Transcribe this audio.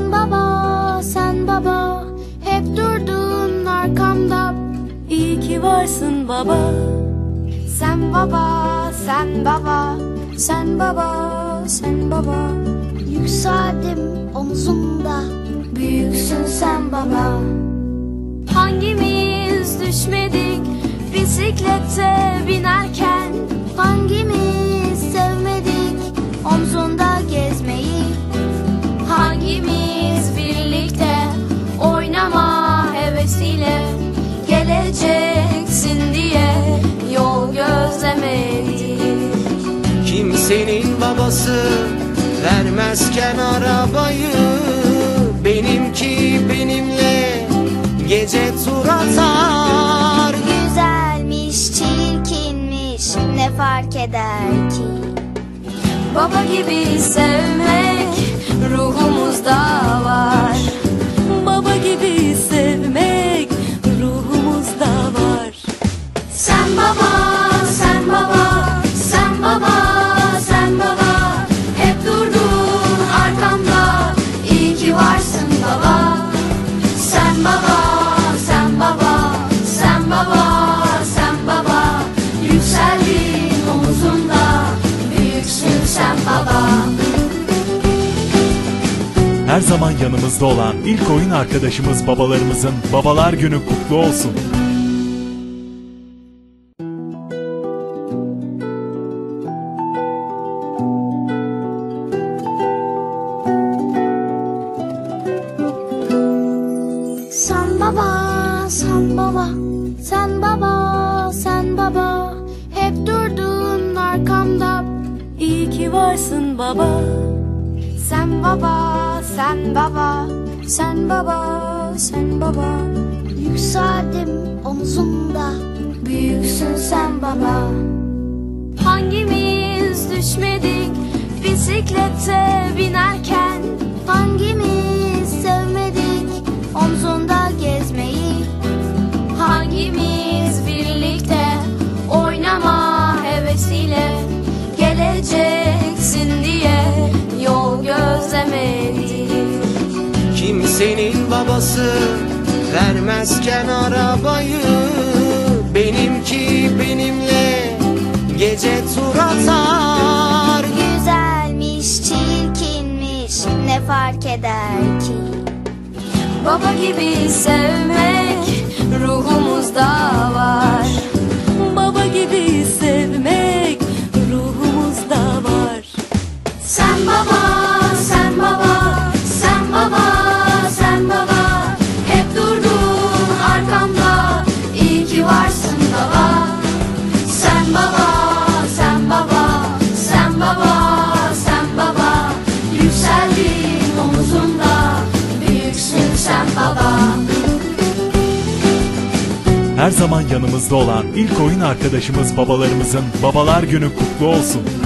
Sen baba, sen baba Hep durdun arkamda. İyi ki varsın baba. Sen baba, sen baba Sen baba, sen baba. Yükseldim omuzumda Büyüksün sen baba. Hangimiz düşmedik bisiklete binerken? Hangimiz sevmedik omzunda? Geleceksin diye yol gözlemedik Kimsenin babası vermezken arabayı Benimki benimle gece tur atar. Güzelmiş, çirkinmiş ne fark eder ki? Baba gibi sevmek ruhumuzda var. Baba gibi zaman yanımızda olan ilk oyun arkadaşımız babalarımızın Babalar Günü kutlu olsun. Sen baba, sen baba, sen baba, sen baba. Hep durdun arkamda. İyi ki varsın baba. Sen baba, sen baba, sen baba, sen baba. Yükseldim omzumda, büyüksün sen baba. Hangimiz düşmedik bisiklete Kimsenin babası vermezken arabayı Benimki benimle gece tur atar. Güzelmiş, çirkinmiş ne fark eder ki? Baba gibi sevmek ruhumuzda var zaman yanımızda olan ilk oyun arkadaşımız babalarımızın Babalar Günü kutlu olsun.